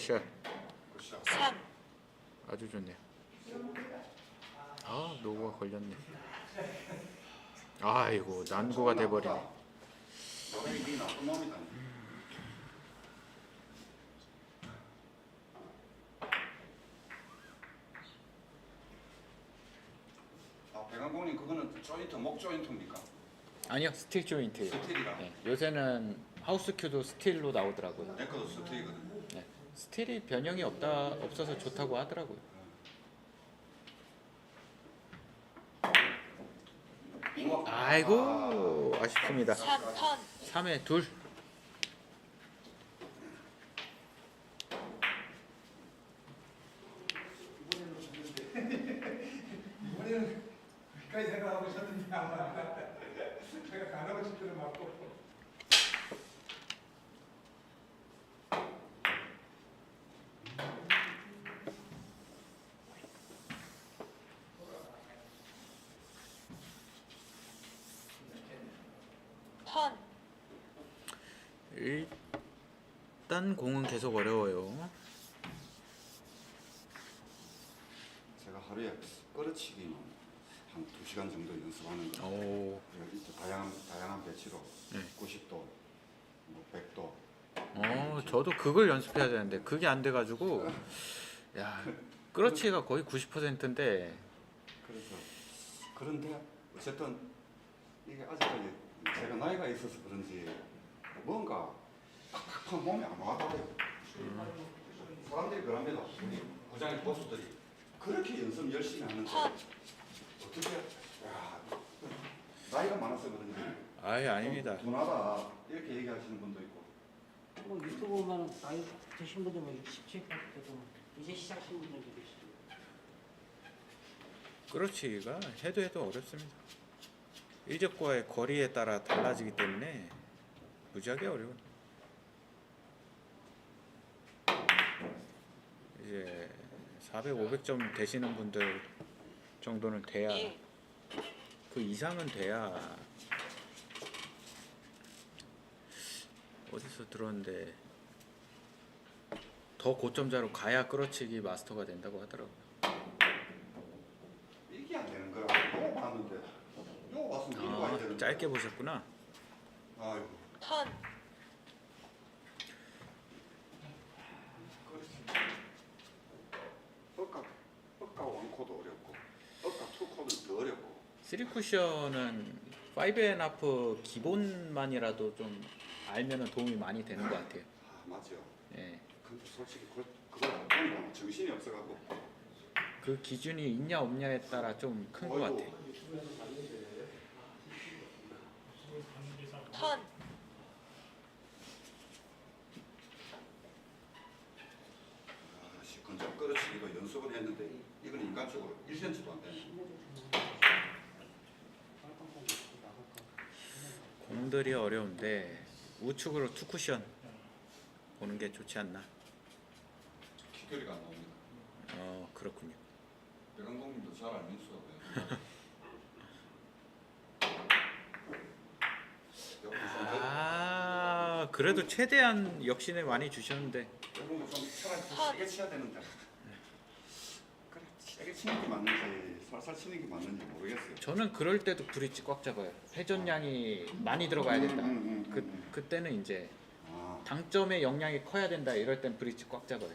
굿샷. 굿샷. 3, 아주 좋네요. 아 노고가 걸렸네. 아이고 난고가 돼버리네. 아 백안공님 그거는 조인트 목 조인트입니까? 아니요 스틸 조인트예요. 스틸이라. 네, 요새는 하우스 큐도 스틸로 나오더라고요. 내 것도 스틸이거든. 네, 스틸이 변형이 없다 없어서 좋다고 하더라고요. 아이고 아쉽습니다. 3, 턴, 3회 둘. 이번에는 그까지 생각하고 있었는데 아마 제가 가라고 싶더를 맞고 턴, 일단 공은 계속 어려워요. 제가 하루에 끌어치기만 한 2시간 정도 연습하는 거. 오, 이제 다양한 다양한 배치로 네. 90도, 뭐 100도. 어, 저도 그걸 연습해야 되는데 그게 안 돼 가지고 야 끌어치기가 거의 90%인데 그래서 그런데 어쨌든 이게 아직까지 제가 나이가 있어서 그런지 뭔가 팍팍팍 몸이 안 와닿아요. 사람들이 그럽니다. 우리 부장의 보수들이 그렇게 연습 열심히 하는데 턴, 어떻게 야 나이가 많아서 그런지 아예 아닙니다. 둔하다 이렇게 얘기하시는 분도 있고 뭐 유튜브 보면 나이 드신 분들 뭐 67, 8대도 이제 시작하신 분들도 계시고 끌어치기가 해도 해도 어렵습니다. 일적과의 거리에 따라 달라지기 때문에 무지하게 어려워. 이 제 400, 500점 되시는 분들 정도는 돼야 1, 그 이상은 돼야 어디서 들었는데 더 고점자로 가야 끌어치기 마스터가 된다고 하더라고요. 이게 안 되는 거야. 요거 봤는데 요거 봤으면 이거 와야 아, 되는데 짧게 보셨구나. 아이고 턴, 3쿠션은 5앤하프 기본만이라도 좀 알면 도움이 많이 되는 것 같아요. 아, 맞아요. 예. 근데 솔직히 그걸, 그걸 안 보면 정신이 없어갖고 그 기준이 있냐 없냐에 따라 좀 큰것 같아. 턴. 아, 씨, 근접 끌어치기도 연습을 했는데 이건 인간적으로 1cm도 안 되네 공들이 어려운데 우측으로 투 쿠션 보는 게 좋지 않나? 기결이가 안 나옵니다. 어 그렇군요. 백강동님도 잘 알면서 왜? 아 그래도 최대한 역신을 많이 주셨는데 차라리 좀 세게 쳐야 되는데 세게 치는 게 맞는지 살살 치는 게 맞는지 모르겠어요. 저는 그럴 때도 브릿지 꽉 잡아요. 회전량이 많이 들어가야 된다. 음, 음, 음, 그 음. 그때는 이제 아, 당점의 영향이 커야 된다. 이럴 땐 브릿지 꽉 잡아요.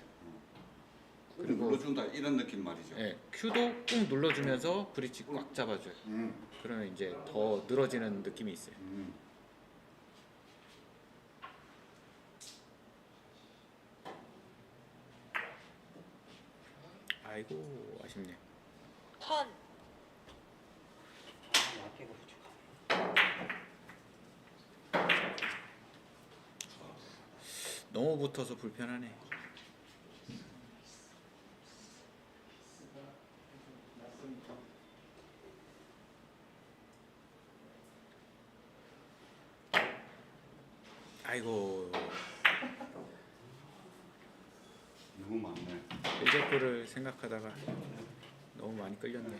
그리고 그리고- 눌러준다 이런 느낌 말이죠. 예, 큐도 꾹 눌러주면서 브릿지 꽉 잡아줘요. 음, 그러면 이제 더 늘어지는 느낌이 있어요. 음. 아이고 어깨가 부족하네 너무 붙어서 불편하네. 아이고 생각하다가 너무 많이 끌렸네.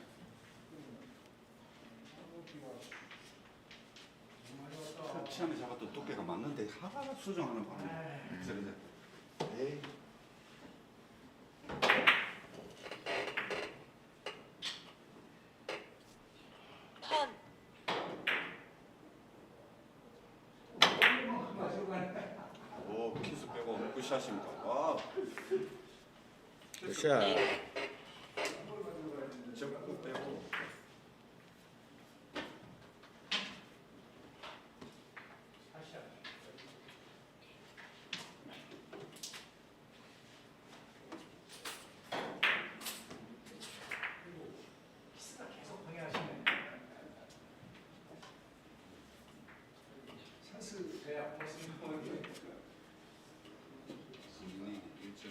처음에 잡았던 두께가 맞는데 하나 수정하는 거 아니야? 음. 오 키스 빼고 굿샷입니다. 와. 굿샷. 적극 빼고. 키스가 계속 방해하시네. 찬스 돼야 벌써 나오는데. 승진이 1점.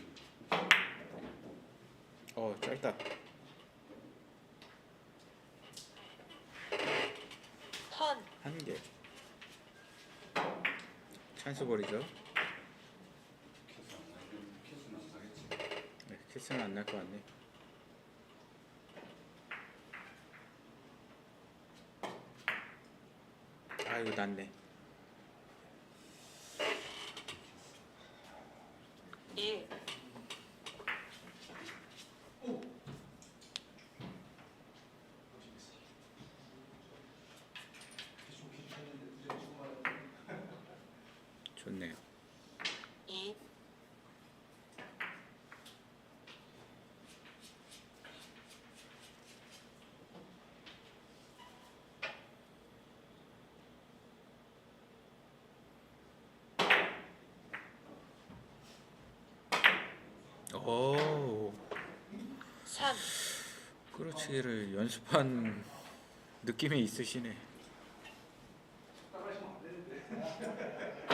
턴, 한 개. 찬스. 캐스 안 시작했지. 네, 키스는 안 날 것 같네. 아이고 났네. 1, 계속 괜찮은데 무조건 주고 말았네. 좋네요. 2, 오, 3, 끌어치기를 연습한 느낌이 있으시네. 따라하시면 안 되는데.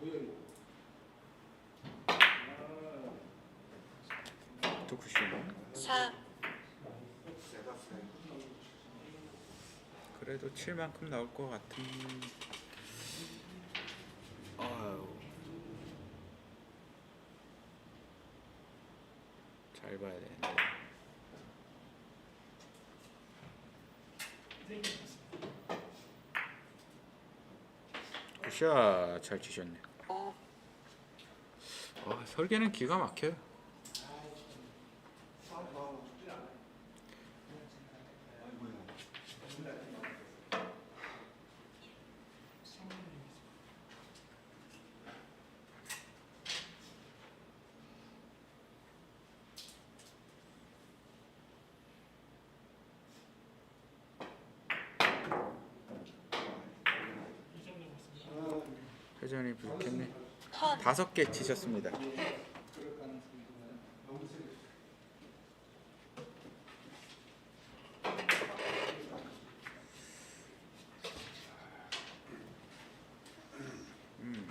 뭐야 이거? 아, 토크쇼. 4, 세다 세. 그래도 7만큼 나올 것 같은. 아유. 잘 봐야 되는데. 굿샷 잘 치셨네. 5, 아, 설계는 기가 막혀요. 회전이 부족했네. 턴, 다섯 개 치셨습니다. 음.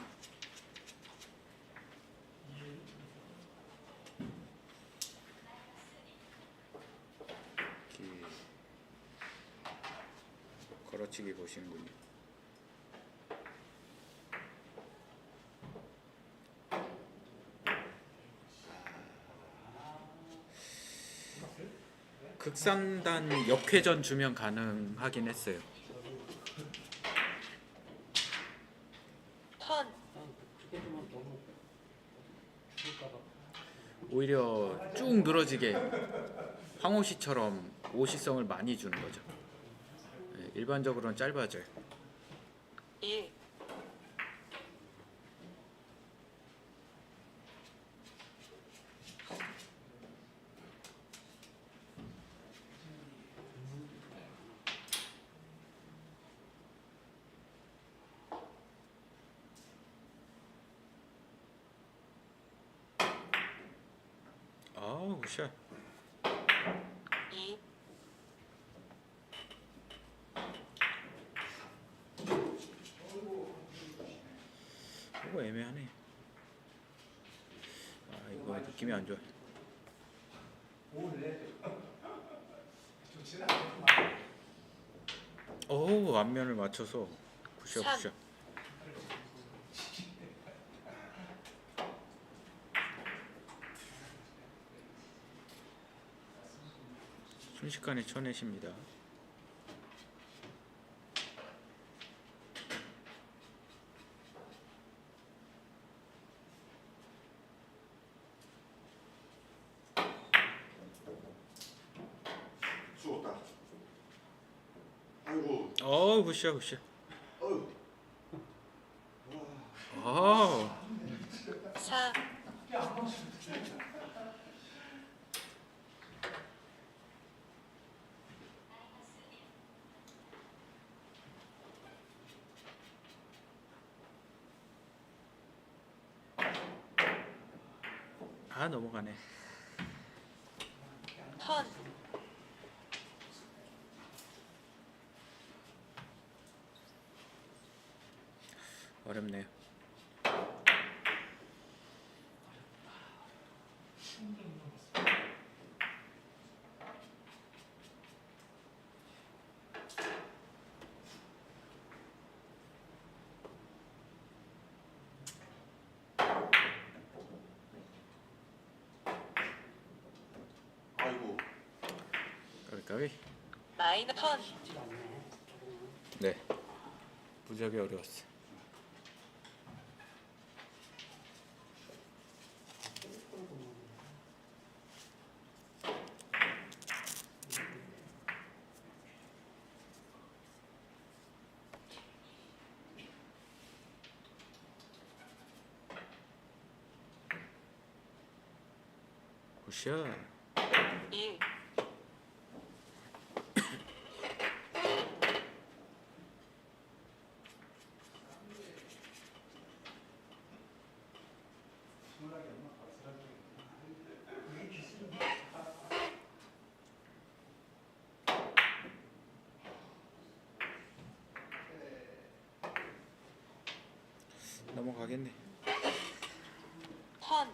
기- 걸어치기 보시는군요. 극상단 역회전 주면 가능하긴 했어요. 턴. 오히려 쭉 늘어지게 황호 씨처럼 오시성을 많이 주는 거죠. 네, 일반적으로는 짧아져요. 1, 아우 굿샷. 2, 이거 애매하네. 아 느낌이 안 좋아. 어우 앞면을 맞춰서 굿샷 삼. 굿샷. 순식간에 쳐내십니다. 어 굿샷 굿샷. 어우. 아4아 넘어가네. 턴 어렵네요. 아이고. 까비까비. 마이너 턴. 네. 무지하게 어려웠어. 굿샷. 1 넘어가겠네. 턴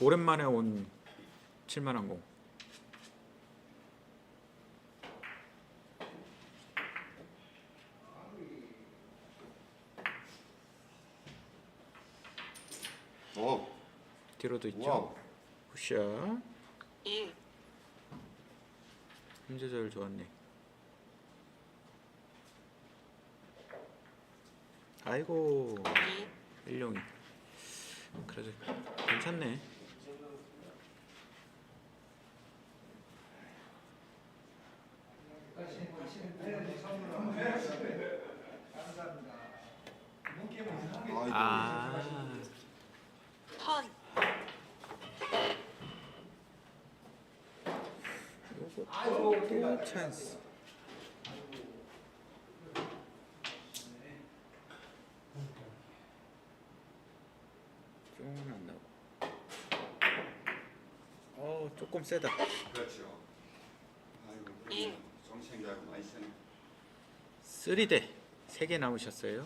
오랜만에 온 7만원 공. 오. 뒤로도 있죠. 와우. 굿샷. 1힘 조절 좋았네. 아이고 2 일용이. 그래도 괜찮네. 아이고. 아턴 요거 또 찬스. 조금만 안 나고. 어 조금 세다. 그렇죠. 아이고. 일. 좀 챙겨하고 많이 쓰네. 3대 3개 남으셨어요.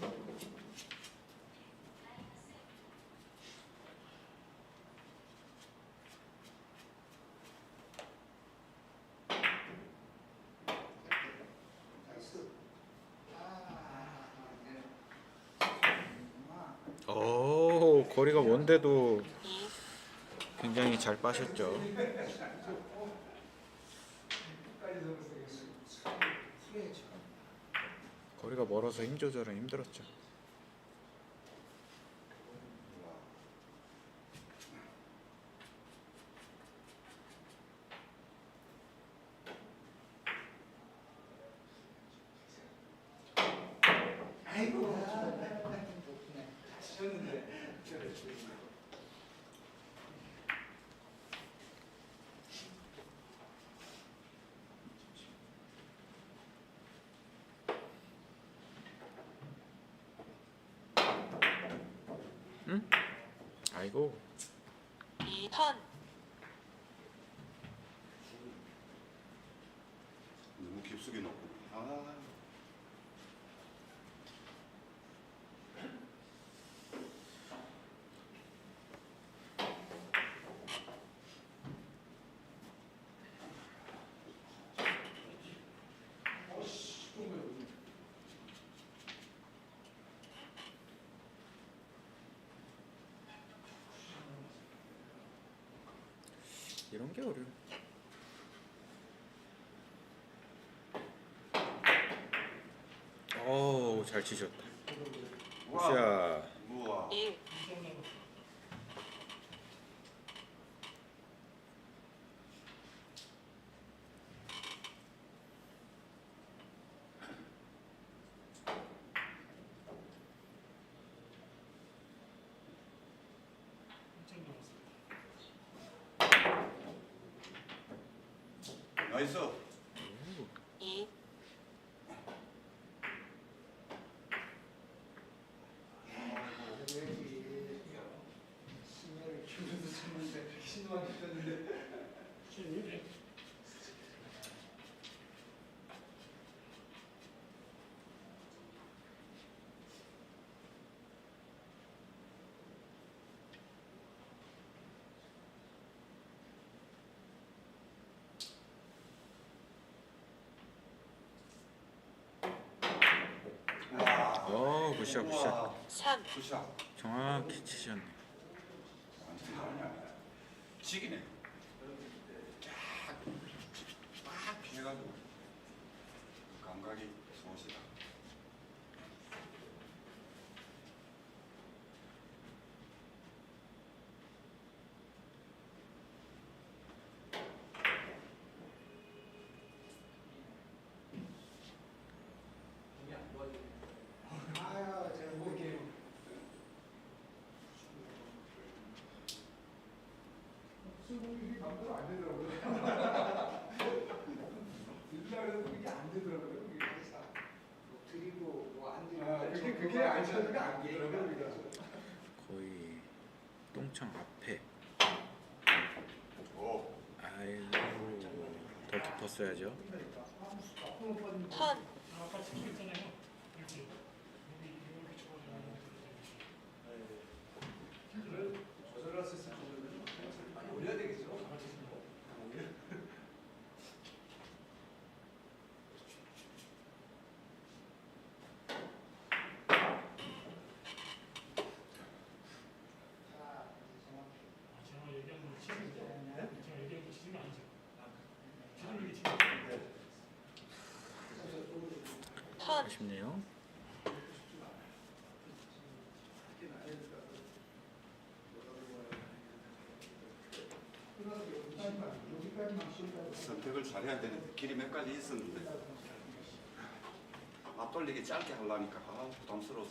오 거리가 먼데도 2 굉장히 잘 빠셨죠. 거리가 멀어서 힘 조절은 힘들었죠. 아이고. 2턴 이런 게 어려워. 어우 잘 치셨다. 굿샷. 우와. 1 아. 나이스. 2, 신년을 키우면서 쳤는데 신호만 쳤는데 와. 어 굿샷 굿샷. 우와. 3, 굿샷. 정확히 치셨네. 지기네. 쫙, 쫙 피해가지고 감각이 좋으시다. 아야 제가 모르게요 마음대로 안 되더라고요. 일날에도 그게 안 되더라고요 그게. 항상 뭐 드리고 뭐 안 드리고 아, 그게 그게 안 되더라고요. 안 되더라고요. 거의 똥청 앞에. 오. 아이고 더 깊었어야죠. 턴, 조절했을 정도면 많이 올려야 되겠죠 제가 얘기한 거 치는 거 제가 얘기한 거 치는 거 아니죠? 치는 게 치는 거 턴, 아쉽네요. 선택을 잘해야 되는데 길이 몇 가지 있었는데 앞돌리기 짧게 하려니까 아 부담스러웠어.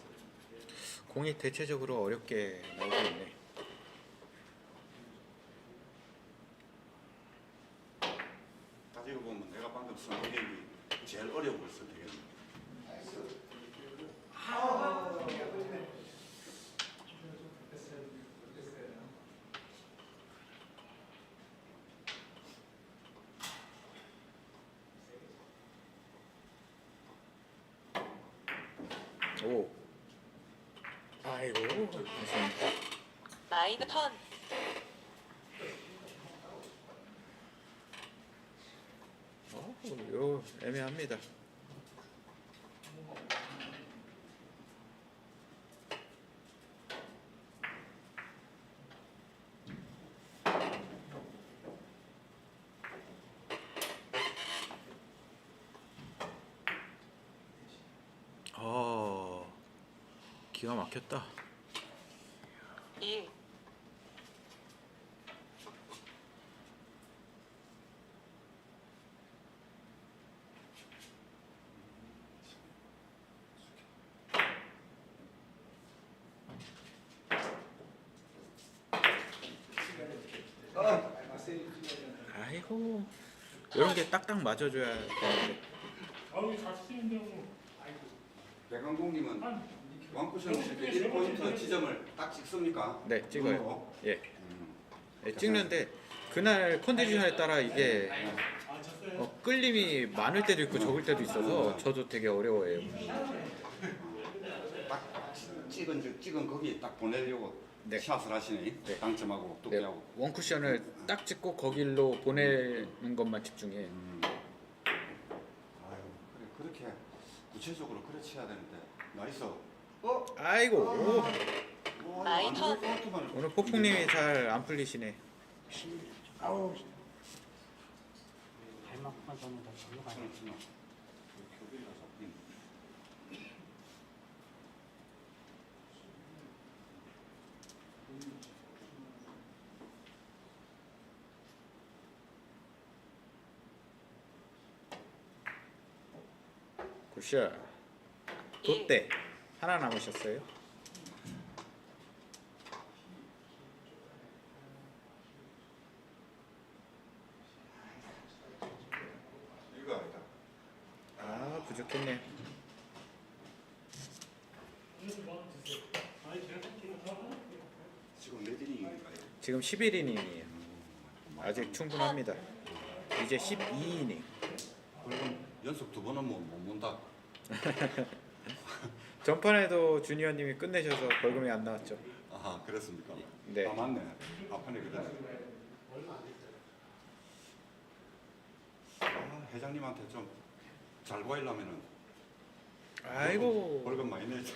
공이 대체적으로 어렵게 나오고 있네. 따지고 보면 내가 방금 선택이 제일 어려운 걸 선택했는데. 오. 아이고. 마이너 턴, 어, 요 애매합니다. 기가 막혔다. 1, 아이고, 이런 게 딱딱 맞아줘야 되는데. 아우 잘 치는데 뭐 백왕공님은 한 왕쿠션 칠때 1포인트 지점을 딱 찍습니까? 네, 찍어요. 눈으로? 예, 음. 예, 찍는데 그날 컨디션에 따라 이게? 어, 끌림이 많을 때도 있고 적을 때도 있어서 저도 되게 어려워해요. 딱 찍은 즉 찍은 거기 딱 보내려고 네. 샷을 하시네. 네. 당점하고 네, 두께하고. 원 쿠션을 딱 찍고 거길로 보내는 것만 집중해. 음. 아유 그래 그렇게 구체적으로 그래 쳐야 되는데 나이스. 어? 아이고 오, 뭐, 나이 안 턴. 좋을 것 같구만. 오늘 폭풍님이 잘 안 풀리시네. 아우 발목만 저는 다. 굿샷. 롯데 하나 남으셨어요. 아니 하나? 지금 몇 이닝인가요? 지금 11이닝이에요. 아직 충분합니다. 이제 12이닝. 그럼 연속 두 번은 뭐, 못 문다. 전판에도 주니어님이 끝내셔서 벌금이 안 나왔죠. 아 그렇습니까? 네. 아 맞네. 앞판에 그래. 아, 회장님한테 좀 잘 보이려면은 아이고 벌금 많이 내지.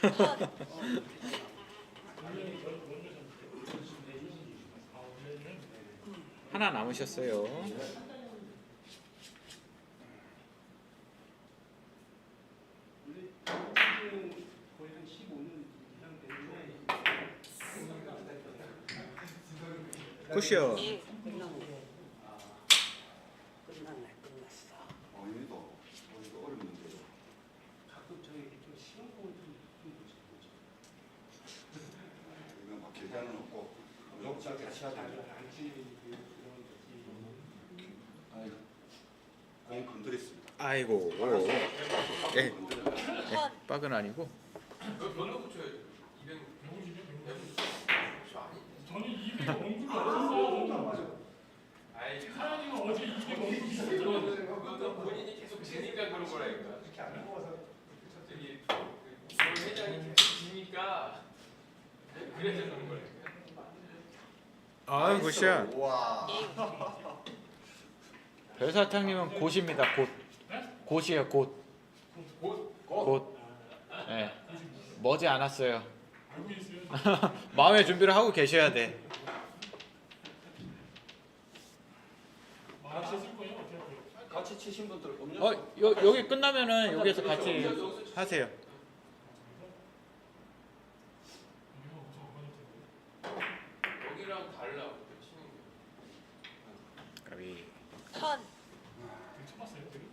턴 하나 남으셨어요. 쿠션. 1 끝나고. 끝났네, 끝났어. 어머니도 어머니도 어려운 문제죠. 가끔 저희 좀 시간 공을 좀 이건 막 계산은 없고 무조건 같이 해야 돼요. 아이고, 공 건드렸습니다. 아이고. 오. 예, 턴 빡은 아니고. 저는 200 언급이 없었어요. 사장님은 어제 200 언급이 있었잖아요. 그거는 본인이 계속 지니까 그런 거라니까. 이렇게 안 먹어서 저기 그 회장이 지니까 그래서 그런 거라니까. 아, 굿샷. 와. 2 별사탕님은 곧입니다. 곧. 곧이에요. 곧. 곧 곧. 예. 머지 않았어요. 마음의 준비를 하고 계셔야 돼. 쓸 거예요? 어떻게 할 거예요? 같이 치신 분들 음료. 어, 여, 여기 끝나면은 여기서 같이 하세요. 이거 엄청 어머니 텐데. 여기랑 달라 그때 치는 게. 까비. 턴 되게 쳐봤어요, 되게?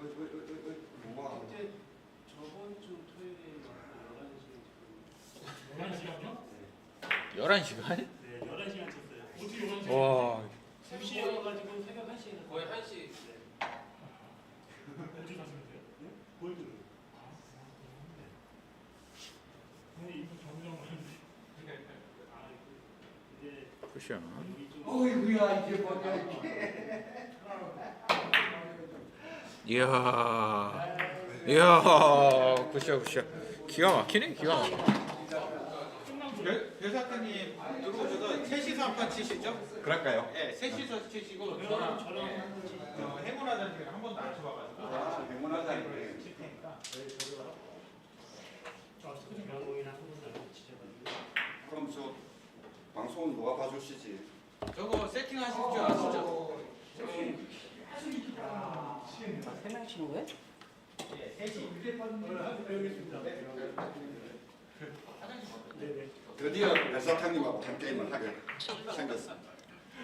어이, 어이, 어이, 어이, 어이, 뭐가? 저번 주 토요일에 11시간이요? 11시간? 네, 11시간 쳤어요. 어떻게 11시간? 와. 2시여가지고 새벽 1시에 거의 한 시. 어디 가시면 돼요? 골드. 근데 이거 정정 아, 이제 좀 어이구야 이게 뭐냐 이야. 이야. 굿샷 굿샷. 기가 막히네. 기가 막혀. 별사탕님 들어오셔서 셋이서 한 판 치시죠? 그럴까요? 네, 셋이서 치시고 저랑 저랑 행운하다는 한 번도 안 쳐봐가지고 아, 행운하다니. 칠 테니까. 저 가고 공이나 한번 나고 치셔가지고. 그럼 저 방송은 누가 봐주시지? 저거 세팅하실 줄 아시죠? 세명 치는 거예요? 네, 셋이. 배우겠습니다. 드디어 별사탕님하고 한 게임을 하게 생겼습니다.